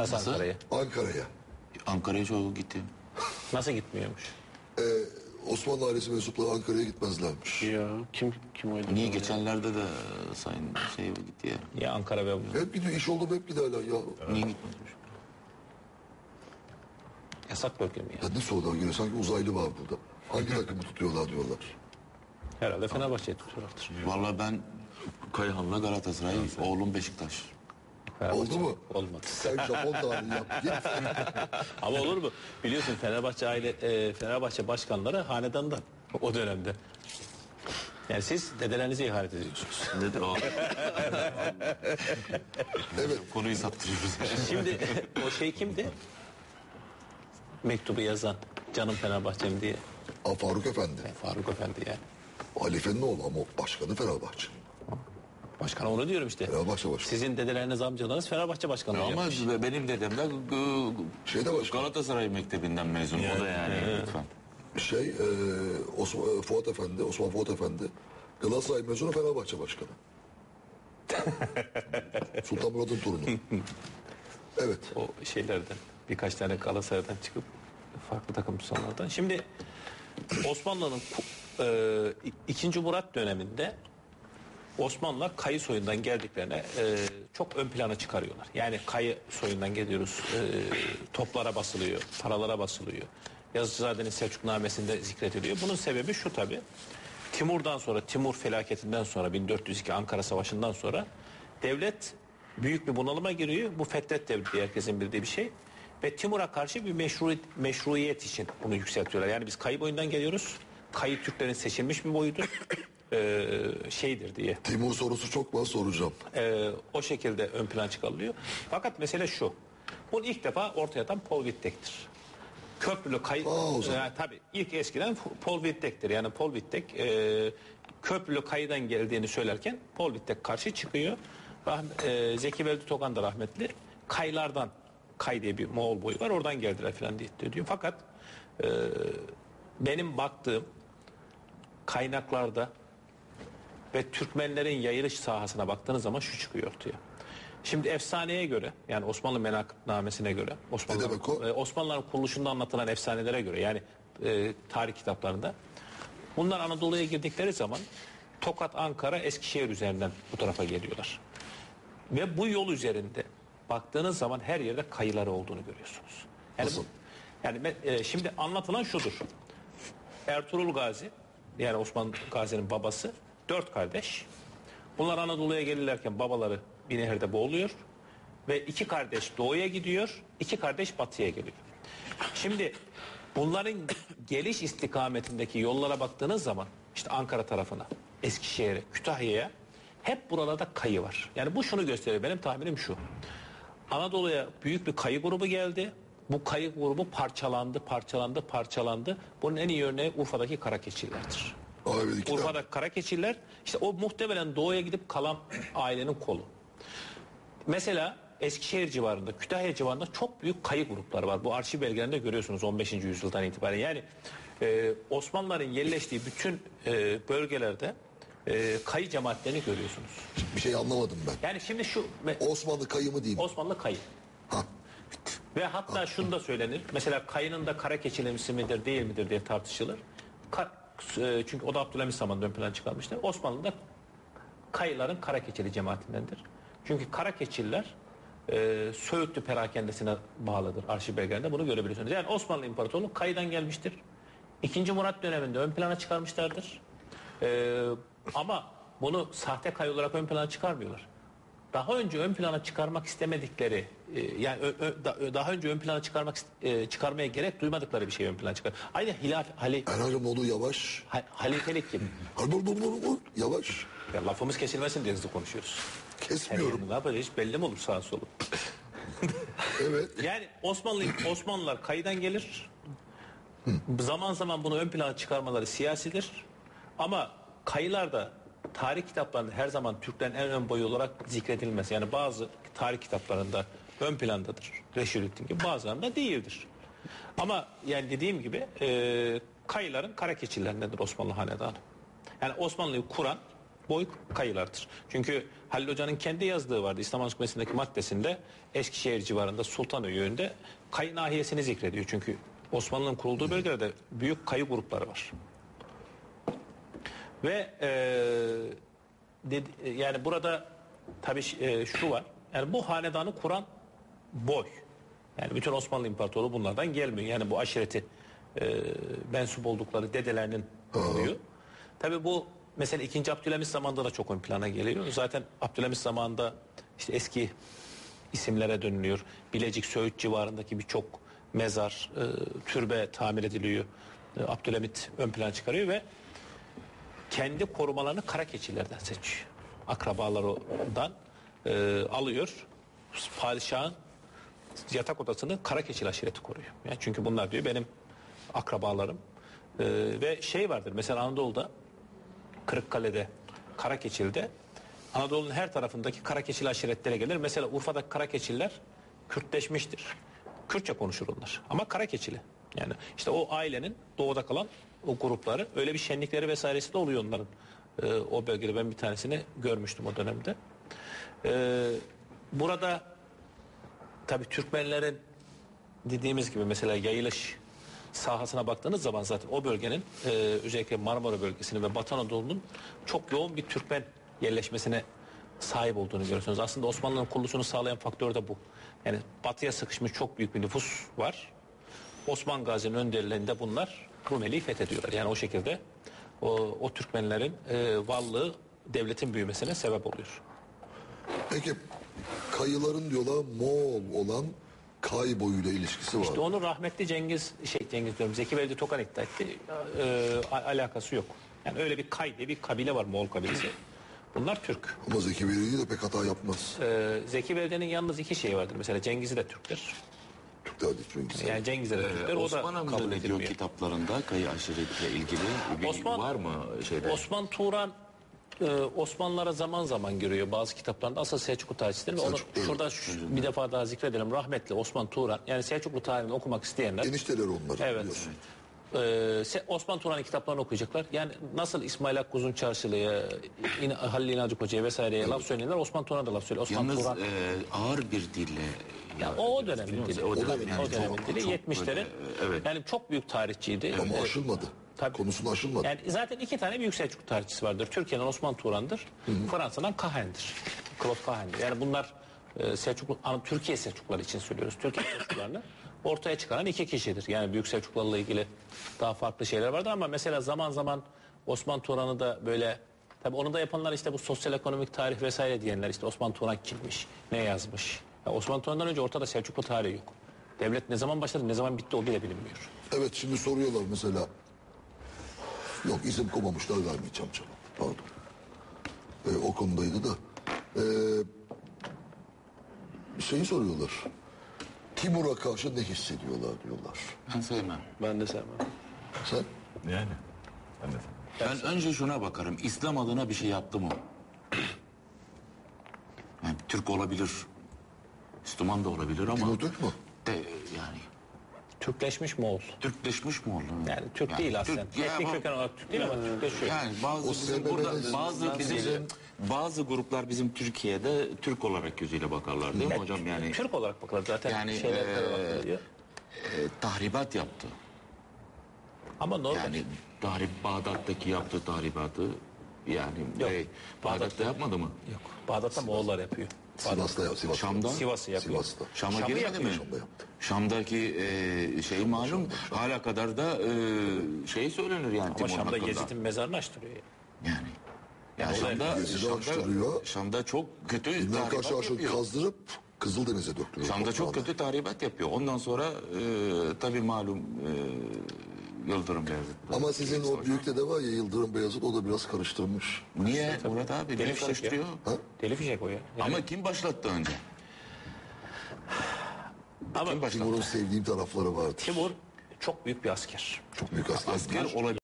Nasıl, Nasıl? Ankara'ya? Ankara'ya. Ankara'ya çok gitti. Nasıl gitmiyormuş? Ee, Osmanlı ailesi mensupları Ankara'ya gitmezlermiş. Ya kim kim oydu? Niye geçenlerde de sayın şey gitti ya. Ya Ankara ve Hep gidiyor, iş oldu hep giderler ya. Niye gitmezmiş? yasak bölge mi ya? Ya ne sorular geliyor, sanki uzaylı var burada. Hangi takımı tutuyorlar diyorlar. Herhalde Fenerbahçe'ye tutuyorlardır. Vallahi ben Kayhan'la Galatasaray, oğlum Beşiktaş. Oldu mu? Olmadı. Sen Japon tarihi yap. Git. Ama olur mu? Biliyorsun Fenerbahçe aile e, Fenerbahçe başkanları hanedandan o dönemde. Yani siz dedelerinize ihanet ediyorsunuz. Nedir o? Evet. Konuyu saptırıyoruz. Şimdi o şey kimdi? Mektubu yazan canım Fenerbahçem diye. Aa, Faruk Efendi. Faruk Efendi yani. Halifenin oğlu ama başkanı Fenerbahçe. Başkan onu diyorum işte. Fenerbahçe başkanı. Sizin dedeleriniz amcalarınız Fenerbahçe başkanı Ama olacak. benim dedem de Şeyde başkan. Galatasaray Mektebi'nden mezun. O da yani lütfen. Şey, e, Osman, e, Fuat Efendi, Osman Fuat Efendi. Galatasaray mezunu Fenerbahçe başkanı. Sultan Murat'ın torunu. Evet. O şeylerden birkaç tane Galatasaray'dan çıkıp farklı takım tutanlardan. Şimdi Osmanlı'nın ku- e, ikinci Murat döneminde Osmanlılar Kayı soyundan geldiklerine e, çok ön plana çıkarıyorlar. Yani Kayı soyundan geliyoruz. e, toplara basılıyor, paralara basılıyor. Yazıcızade'nin Selçuknamesinde zikrediliyor. Bunun sebebi şu tabi. Timur'dan sonra, Timur felaketinden sonra 1402 Ankara Savaşı'ndan sonra devlet büyük bir bunalıma giriyor. Bu Fetret Devleti herkesin bildiği bir şey. Ve Timur'a karşı bir meşru, meşruiyet için bunu yükseltiyorlar. Yani biz Kayı boyundan geliyoruz. Kayı Türklerin seçilmiş bir boyudur. Ee, şeydir diye. Timur sorusu çok var soracağım. Ee, o şekilde ön plan çıkarılıyor. Fakat mesele şu. Bunu ilk defa ortaya atan Paul Wittek'tir. Köprülü kayı... Aa, o zaman. Ee, tabii ilk eskiden Paul Wittek'tir. Yani Paul Wittek e, köprülü kayıdan geldiğini söylerken Paul Wittek karşı çıkıyor. Rahm- e, Zeki Veldi Tokan da rahmetli. Kaylardan Kay diye bir Moğol boyu var. Oradan geldiler falan diye ediyor. Fakat e, benim baktığım kaynaklarda ve Türkmenlerin yayılış sahasına baktığınız zaman şu çıkıyor ortaya. Şimdi efsaneye göre yani Osmanlı menakıbnamesine göre e, Osmanlıların kuruluşunda anlatılan efsanelere göre yani e, tarih kitaplarında bunlar Anadolu'ya girdikleri zaman Tokat, Ankara, Eskişehir üzerinden bu tarafa geliyorlar. Ve bu yol üzerinde baktığınız zaman her yerde kayıları olduğunu görüyorsunuz. Yani, Nasıl? yani e, şimdi anlatılan şudur. Ertuğrul Gazi yani Osman Gazi'nin babası dört kardeş. Bunlar Anadolu'ya gelirlerken babaları bir nehirde boğuluyor ve iki kardeş doğuya gidiyor, iki kardeş batıya geliyor. Şimdi bunların geliş istikametindeki yollara baktığınız zaman işte Ankara tarafına, Eskişehir'e, Kütahya'ya hep buralarda kayı var. Yani bu şunu gösteriyor. Benim tahminim şu. Anadolu'ya büyük bir kayı grubu geldi. Bu kayı grubu parçalandı, parçalandı, parçalandı. Bunun en iyi örneği Urfa'daki Karakeçililerdir. Tane. Urfa'daki Karakeçililer işte o muhtemelen doğuya gidip kalan ailenin kolu. Mesela Eskişehir civarında, Kütahya civarında çok büyük kayı grupları var. Bu arşiv belgelerinde görüyorsunuz 15. yüzyıldan itibaren. Yani e, Osmanlıların yerleştiği bütün e, bölgelerde e, kayı cemaatlerini görüyorsunuz. Bir şey anlamadım ben. Yani şimdi şu Osmanlı kayımı diyeyim. Osmanlı kayı. Ha. Ve hatta şunu da söylenir. Mesela kayının da kara keçilemisi midir değil midir diye tartışılır. Ka- çünkü o da Abdülhamit zamanında ön plan çıkarmıştır. Osmanlı'da kayıların kara keçili cemaatindendir. Çünkü kara keçiller e, Söğütlü perakendesine bağlıdır arşiv belgelerinde. Bunu görebilirsiniz. Yani Osmanlı İmparatorluğu kayıdan gelmiştir. İkinci Murat döneminde ön plana çıkarmışlardır. E, ama bunu sahte kay olarak ön plana çıkarmıyorlar. Daha önce ön plana çıkarmak istemedikleri e, yani ö- ö- da- daha önce ön plana çıkarmak ist- e, çıkarmaya gerek duymadıkları bir şey ön plana çıkar. Aynı hilaf hali, Erhan'cığım oğlu yavaş. ha- halifelik gibi. Hadi vur, vur, vur. Yavaş. Ya lafımız kesilmesin diye hızlı konuşuyoruz. Kesmiyorum. ne yapacağız hiç belli mi olur sağa solu? Evet. Yani Osmanlı Osmanlılar kayıdan gelir. Zaman zaman bunu ön plana çıkarmaları siyasidir. Ama kayılar da tarih kitaplarında her zaman Türklerin en ön boyu olarak zikredilmez. Yani bazı tarih kitaplarında ön plandadır. Reşidüddin gibi bazılarında değildir. Ama yani dediğim gibi e, kayıların kara keçilerindendir Osmanlı Hanedanı. Yani Osmanlı'yı kuran boy kayılardır. Çünkü Halil Hoca'nın kendi yazdığı vardı İslam Ansiklopedisi'ndeki maddesinde Eskişehir civarında Sultanöyü'nde kayı nahiyesini zikrediyor. Çünkü Osmanlı'nın kurulduğu bölgelerde büyük kayı grupları var. Ve eee, dedi- yani burada tabii eee, şu var. Yani bu hanedanı kuran boy. Yani bütün Osmanlı İmparatorluğu bunlardan gelmiyor. Yani bu aşireti eee mensup oldukları dedelerinin oluyor. Tabii bu mesela 2. Abdülhamit zamanında da çok ön plana geliyor. Zaten Abdülhamit zamanında işte eski isimlere dönülüyor. Bilecik Söğüt civarındaki birçok mezar, e, türbe tamir ediliyor. E, Abdülhamit ön plana çıkarıyor ve kendi korumalarını kara keçilerden seçiyor. Akrabalarından e, alıyor. Padişahın yatak odasını kara keçili aşireti koruyor. Yani çünkü bunlar diyor benim akrabalarım. E, ve şey vardır mesela Anadolu'da Kırıkkale'de, Karakeçil'de Anadolu'nun her tarafındaki Karakeçili aşiretlere gelir. Mesela Urfa'daki Karakeçililer Kürtleşmiştir. Kürtçe konuşur onlar ama Karakeçili. Yani işte o ailenin doğuda kalan o grupları öyle bir şenlikleri vesairesi de oluyor onların. Ee, o bölgede ben bir tanesini görmüştüm o dönemde. Ee, burada tabii Türkmenlerin dediğimiz gibi mesela yayılış sahasına baktığınız zaman zaten o bölgenin e, özellikle Marmara bölgesinin ve Batı Anadolu'nun çok yoğun bir Türkmen yerleşmesine sahip olduğunu görüyorsunuz. Aslında Osmanlı'nın kuruluşunu sağlayan faktör de bu. Yani batıya sıkışmış çok büyük bir nüfus var. Osman Gazi'nin önderliğinde bunlar Rumeli'yi fethediyorlar. Yani o şekilde o, o Türkmenlerin e, varlığı devletin büyümesine sebep oluyor. Peki kayıların diyorlar Moğol olan kay boyuyla ilişkisi var. İşte onun rahmetli Cengiz şey Cengiz diyorum Zeki Veldi Tokan iddia etti. A- alakası yok. Yani öyle bir Kay diye bir kabile var Moğol kabilesi. Bunlar Türk. Ama Zeki Veli de pek hata yapmaz. Ee, Zeki Veldi'nin yalnız iki şeyi vardır. Mesela Cengiz'i de Türk'tür. Değil çünkü. Yani Cengiz'e de Türk'tür. O da Osman amca kabul ne diyor edilmiyor. kitaplarında kayı aşiretle ilgili bir Osman- var mı şeyde? Osman Turan e, Osmanlılara zaman zaman görüyor bazı kitaplarında. Asıl Selçuklu tarihçisidir. Ve onu şurada şu- bir defa daha zikredelim. Rahmetli Osman Turan. Yani Selçuklu tarihini okumak isteyenler Enişteleri onlar Evet. biliyorsun. Ee, Se- Osman Turan'ın kitaplarını okuyacaklar. Yani nasıl İsmail Hakkuz'un Çarşılı'ya, İn- Halil İnalcık Hoca'ya vesaireye laf söyleyenler Osman Turan da laf söylüyor. Osman Yalnız Turan. e, ağır bir dille. Ya o, o dönemin dili. O O, dönem yani o dönemin dili. çok 70'lerin. böyle, evet. Yani çok büyük tarihçiydi. Ama Ee, aşılmadı. Tabii. Konusunu aşılmadı. Yani zaten iki tane büyük Selçuklu tarihçisi vardır. Türkiye'den Osman Turan'dır. Fransa'dan Kahen'dir. Claude Kahen'dir. Yani bunlar e, Selçuklu, Türkiye Selçukluları için söylüyoruz. Türkiye Selçuklularını ortaya çıkaran iki kişidir. Yani büyük Selçuklularla ilgili daha farklı şeyler vardı ama mesela zaman zaman Osman Turan'ı da böyle tabii onu da yapanlar işte bu sosyal ekonomik tarih vesaire diyenler işte Osman Turan kimmiş, ne yazmış. Ya Osman Turan'dan önce ortada Selçuklu tarihi yok. Devlet ne zaman başladı, ne zaman bitti o bile bilinmiyor. Evet şimdi soruyorlar mesela. Yok isim koymamışlar vermeyeceğim canım. Pardon. Ee, o konudaydı da. Ee, şeyi soruyorlar. Timur'a karşı ne hissediyorlar diyorlar. Ben sevmem. Ben de sevmem. Sen? Yani. Ben de Ben önce şuna bakarım. İslam adına bir şey yaptı mı? Yani Türk olabilir. Müslüman da olabilir ama. Timur Türk mü? De, yani Türkleşmiş Moğol. Türkleşmiş mi oldu? Yani Türk değil aslında. ya Etnik ama- köken olarak Türk değil ama Türkleşiyor. Yani bazı O bizim burada bazı bizim bazı gruplar bizim Türkiye'de Türk olarak gözüyle bakarlar değil mi hocam yani? Türk olarak bakılır zaten. Yani, şeyler eee, bakılıyor. e, tahribat yaptı. Ama normal. Yani tahrip Bağdat'taki yaptığı tahribatı yani Yok. Bağdat'ta- Bağdat'ta yapmadı mı? Yok. Bağdat'ta Moğollar yapıyor. Sivas'ta yap. Sivas'ta. Şam'da? Sivas'ı yapıyor. Sivas'ta. Şam'a Şam'ı girmedi yapıyor. mi? Şam'da yaptı. Şam'daki e, şey malum hala kadar da e, şey söylenir yani Ama Timur Şam'da hakkında. Yezid'in mezarını açtırıyor. Yani. Yani Yani Şam'da, Yezid'i Şam'da, açtırıyor. Şam'da çok kötü kaç tahribat arşın yapıyor. kazdırıp Kızıldeniz'e döktürüyor. Şam'da çok toprağını. kötü tahribat yapıyor. Ondan sonra e, tabii malum e, Yıldırım Beyazıt. Ama sizin o büyük dede var ya Yıldırım Beyazıt o da biraz karıştırmış. Niye Murat abi? Deli fişek karıştırıyor? ya. Deli fişek o ya. Yani, Ama kim başlattı önce? ama Kim başlattı? Timur'un sevdiğim tarafları vardır. Timur çok büyük bir asker. Çok büyük asker. Asker olabilir.